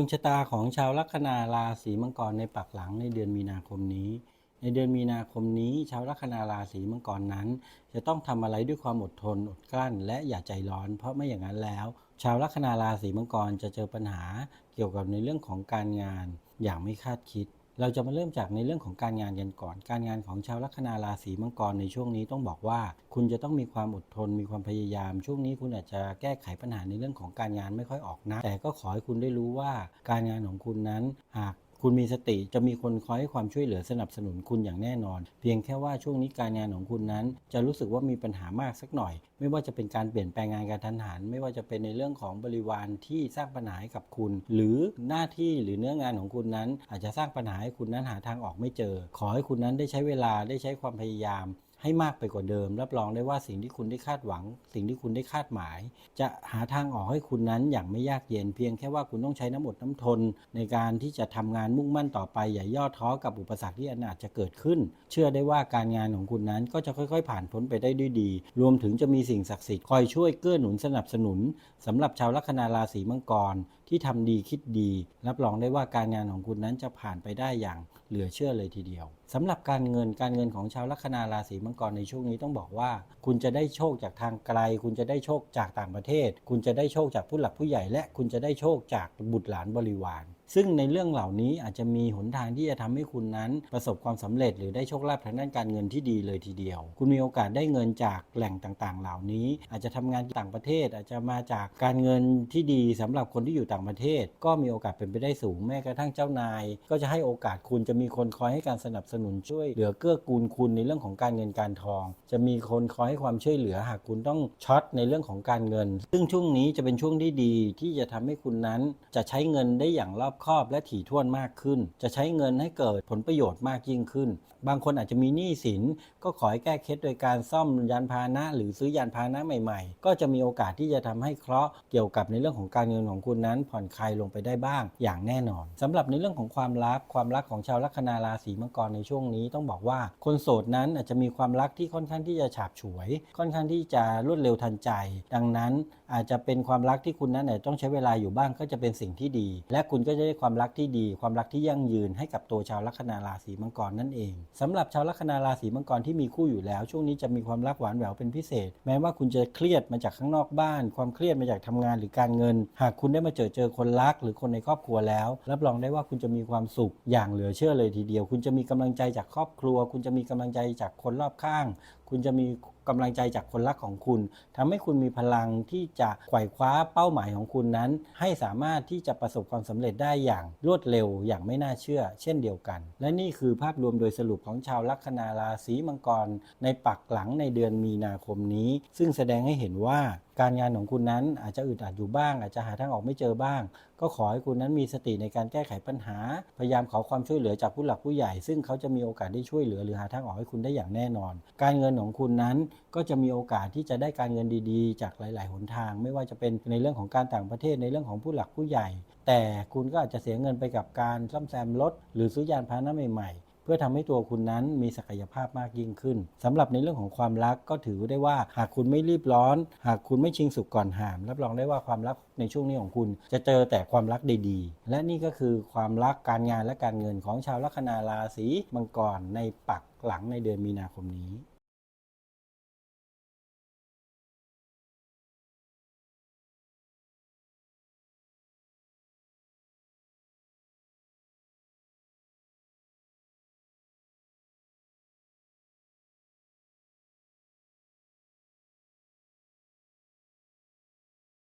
ดวงชะตาของชาวลัคนาราศีมังกรในปักหลังในเดือนมีนาคมนี้ ในเดือนมีนาคมนี้ ชาวลัคนาราศีมังกรนั้น จะต้องทำอะไรด้วยความอดทนอดกลั้น และอย่าใจร้อน เพราะไม่อย่างนั้นแล้ว ชาวลัคนาราศีมังกรจะเจอปัญหาเกี่ยวกับในเรื่องของการงานอย่างไม่คาดคิด เราจะมาเริ่มจากในเรื่องของการงานกันก่อน การงานของชาวลัคนาราศีมังกรในช่วงนี้ต้องบอกว่า คุณจะต้องมีความอดทน มีความพยายาม ช่วงนี้คุณอาจจะแก้ไขปัญหาในเรื่องของการงานไม่ค่อยออกนะ แต่ก็ขอให้คุณได้รู้ว่าการงานของคุณนั้นหาก คุณมีสติจะมีคนคอยให้ความช่วยเหลือสนับสนุนคุณอย่างแน่นอน เพียงแค่ว่าช่วงนี้การงานของคุณนั้น จะรู้สึกว่ามีปัญหามากสักหน่อย ไม่ว่าจะเป็นการเปลี่ยนแปลงงานการทันหัน ไม่ว่าจะเป็นในเรื่องของบริวารที่สร้างปัญหาให้กับคุณ หรือหน้าที่หรือเนื้องานของคุณนั้น อาจจะสร้างปัญหาให้คุณนั้นหาทางออกไม่เจอ ขอให้คุณนั้นได้ใช้เวลาได้ใช้ความพยายาม ให้มากไปกว่าเดิม รับรองได้ว่าสิ่งที่คุณได้คาดหวัง สิ่งที่คุณได้คาดหมาย จะหาทางออกให้คุณนั้นอย่างไม่ยากเย็นเพียงแค่ว่าคุณต้องใช้น้ำอดน้ำทน ในการที่จะทำงานมุ่งมั่นต่อไปอย่าย่อท้อกับอุปสรรคที่อาจจะเกิดขึ้น เชื่อได้ว่าการงานของคุณนั้นก็จะค่อย ๆ ผ่านพ้นไปได้ด้วยดี รวมถึงจะมีสิ่งศักดิ์สิทธิ์คอยช่วยเกื้อหนุนสนับสนุนสำหรับชาวลัคนาราศีมังกรที่ทำดีคิดดี รับรองได้ว่าการงานของคุณนั้นจะผ่านไปได้อย่าง เหลือเชื่อเลยทีเดียวสำหรับการเงินการเงินของชาวลัคนาราศีมังกรในช่วงนี้ต้องบอกว่า คุณจะได้โชคจากทางไกล คุณจะได้โชคจากต่างประเทศ คุณจะได้โชคจากผู้หลักผู้ใหญ่ และคุณจะได้โชคจากบุตรหลานบริวาร ซึ่งในเรื่องเหล่านี้อาจจะมีหนทางที่จะทำให้คุณนั้น ประสบความสำเร็จหรือได้โชคลาภทางด้านการเงินที่ดีเลยทีเดียว คุณมีโอกาสได้เงินจากแหล่งต่างๆ เหล่านี้ อาจจะทำงานต่างประเทศ อาจจะมาจากการเงินที่ดีสำหรับคนที่อยู่ต่างประเทศ ก็มีโอกาสเป็นไปได้สูงแม้กระทั่งเจ้านาย ก็จะให้โอกาสคุณจะมีคนคอยให้การสนับสนุนช่วยเหลือเกื้อกูลคุณในเรื่องของการเงินการทอง จะมีคนคอยให้ความช่วยเหลือหากคุณต้องช็อตในเรื่องของการเงิน ซึ่งช่วงนี้จะเป็นช่วงที่ดีที่จะทำให้คุณนั้นจะใช้เงินได้อย่างรอบคอบและถี่ถ้วนมากขึ้น จะใช้เงินให้เกิดผลประโยชน์มากยิ่งขึ้น บางคนอาจจะมีหนี้สิน ก็ขอให้แก้เคล็ดโดยการซ่อมยานพาหนะ หรือซื้อยานพาหนะใหม่ๆ ก็จะมีโอกาสที่จะทำให้เคราะห์เกี่ยวกับในเรื่องของการเงินของคุณนั้น ผ่อนคลายลงไปได้บ้างอย่างแน่นอนสำหรับในเรื่องของความรักความรักของชาวลัคนาราศีมังกรในช่วงนี้ต้องบอกว่า คนโสดนั้นอาจจะมีความรักที่ค่อนข้างที่จะฉาบฉวย ค่อนข้างที่จะรวดเร็วทันใจ ดังนั้นอาจจะเป็นความรักที่คุณนั้นต้องใช้เวลาอยู่บ้างก็จะเป็นสิ่งที่ดี และคุณก็จะได้ความรักที่ดี ความรักที่ยั่งยืนให้กับตัวชาวลัคนาราศีมังกรนั่นเองสำหรับชาวลัคนาราศีมังกรที่มีคู่อยู่แล้ว ช่วงนี้จะมีความรักหวานแหววเป็นพิเศษ แม้ว่าคุณจะเครียดมาจากข้างนอกบ้าน ความเครียดมาจากทำงานหรือการเงิน หากคุณได้มาเจอเจอคนรักหรือคนในครอบครัวแล้ว รับรองได้ว่าคุณจะมีความสุขอย่างเหลือเชื่อเลยทีเดียว คุณจะมีกำลังใจจากครอบครัว คุณจะมีกำลังใจจากคนรอบข้าง คุณจะมีกำลังใจจากคนรักของคุณทำให้คุณมีพลังที่จะไขว่คว้าเป้าหมายของคุณนั้น ให้สามารถที่จะประสบความสำเร็จได้อย่างรวดเร็วอย่างไม่น่าเชื่อ เช่นเดียวกัน และนี่คือภาพรวมโดยสรุปของชาวลัคนาราศีมังกร ในปักหลังในเดือนมีนาคมนี้ ซึ่งแสดงให้เห็นว่าการงานของคุณนั้นอาจจะอึดอัดอยู่บ้าง อาจจะหาทางออกไม่เจอบ้าง ก็ขอให้คุณนั้นมีสติในการแก้ไขปัญหา พยายามขอความช่วยเหลือจากผู้หลักผู้ใหญ่ ซึ่งเขาจะมีโอกาสได้ช่วยเหลือหรือหาทางออกให้คุณได้อย่างแน่นอน การเงินของคุณนั้นก็จะมีโอกาสที่จะได้การเงินดีๆ จากหลาย ๆ หนทาง ไม่ว่าจะเป็นในเรื่องของการต่างประเทศในเรื่องของผู้หลักผู้ใหญ่ แต่คุณก็อาจจะเสียเงินไปกับการซ่อมแซมรถหรือซื้อยานพาหนะใหม่ๆ เพื่อทำให้ตัวคุณนั้นมีศักยภาพมากยิ่งขึ้นสำหรับในเรื่องของความรักก็ถือได้ว่า หากคุณไม่รีบร้อน หากคุณไม่ชิงสุกก่อนหาม รับรองได้ว่าความรักในช่วงนี้ของคุณ จะเจอแต่ความรักดีๆ และนี่ก็คือความรักการงานและการเงินของชาวลัคนาราศีมังกรในปักหลังในเดือนมีนาคมนี้